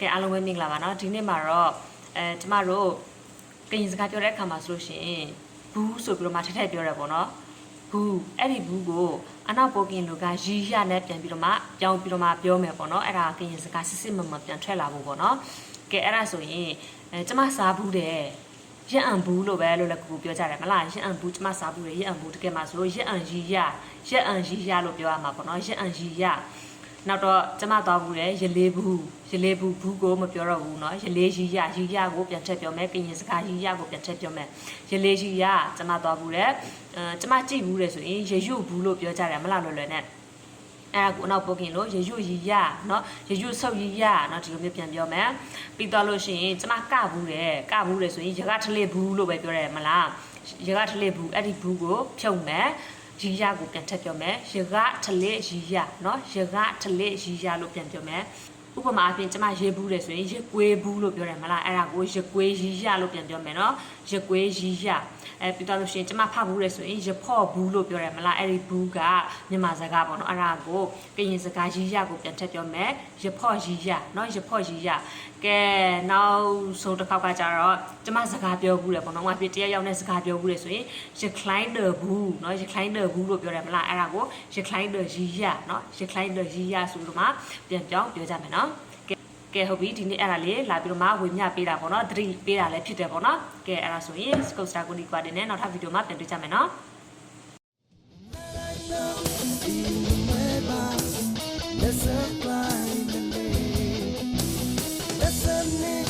ကဲအားလုံးပဲမင်္ဂလာပါနော်ဒီနေ့မှာတော့အဲကျမတို့ကရင်စကားပြောတဲ့အခါမှာဆိုလို့ရှိရင်ဘူးဆိုပြီးတော့မှထက်ထက်ပြောရပါတော့ဘူးအဲ့ဒီဘူးကိုအနောက်ပေါ်ကင်လူကရီရနဲ့ပြန်ပြီးတော့မှပြောင်းပြီးတော့မှပြောမယ်ပေါ့နော်အဲ့ဒါကရင်စကားစစ်စစ်မမပြန်ထွက်လာဘူးပေါ့နော်ကဲအဲ့ဒါဆိုရင်အဲကျမစားဘူးတယ်ရင့်အံဘူးလို့ပဲလို့လည်းကိုကိုပြောကြတယ်မလားရင့်အံဘူးကျမစားဘူးတယ်ရင့်အံဘူးတကယ်မှဆိုရင့်အံရီရရင့်အံရီရလို့ပြောရမှာပေါ့နော်ရင့်အံရီရ နောက်တော့ကျမသွားဘူးလေရလေးဘူးရလေးဘူးဘူးကိုမပြောတော့ဘူးเนาะရလေးရီရရီရကိုပြန်ချက်ပြောမယ်ကရင်စကားရီရကိုပြန်ချက်ပြောမယ်ရလေးရီရကျမသွားဘူးလေအဲကျမကြည့်ဘူးလေဆိုရင်ရရွဘူးလို့ပြောကြတယ်မလားလွယ်လွယ်နဲ့အဲ့ဒါကိုအနောက်ပုတ်ခင်လို့ရရွရီရเนาะရရွဆုပ်ရီရเนาะဒီလိုမျိုးပြန်ပြောမယ်ပြီးတော့လို့ရှိရင်ကျမကဘူးတယ်ကဘူးတယ်ဆိုရင်ရကထလေးဘူးလို့ပဲပြောရတယ်မလားရကထလေးဘူးအဲ့ဒီဘူးကိုဖြုတ်မယ် ရီရကိုပြန်ထပ်ပြောမယ်ရကထလေရီရเนาะရကထလေရီရလို့ပြန်ပြောမယ် ဥပမာအပြင်ကျမရေဘူးတယ်ဆိုရင်ရေကွေးဘူးလို့ပြောတယ်မလားအဲ့ဒါကိုရေကွေးရီရလို့ပြန်ပြောမယ်နော်ရေကွေးရီရအဲပြီးတော့လို့ရှိရင်ကျမဖဘူးတယ်ဆိုရင်ရဖော့ဘူးလို့ပြောတယ်မလားအဲ့ဒီဘူးကမြန်မာစကားပေါ့နော်အဲ့ဒါကိုကရင်စကားရီရကိုပြန်ထည့်ပြောမယ်ရဖော့ရီရနော်ရဖော့ရီရကဲနောက်ဆုံးတစ်ခေါက်ကကြတော့ကျမစကားပြောဘူးတယ်ပေါ့နော်ဟိုအပြင်တရက်ရောက်နေစကားပြောဘူးတယ်ဆိုရင်ရခလိုင်းတယ်ဘူးနော်ရခလိုင်းတယ်ဘူးလို့ပြောတယ်မလားအဲ့ဒါကိုရခလိုင်းတယ်ရီရနော်ရခလိုင်းတယ်ရီရဆိုလို့မှပြန်ပြောင်းပြောကြမယ်နော်နော်ကဲဟုတ်ပြီဒီနေ့အဲ့ဒါလေးလာပြီးတော့မှဝေမျှပေးတာပေါ့နော်သတိပေးတာလည်းဖြစ်တယ်ပေါ့နော်ကဲအဲ့ဒါဆိုရင် scope star ကိုဒီကွာတင်နဲ့နောက်ထပ်ဗီဒီယိုမှာပြန်တွေ့ကြမယ်နော် Let's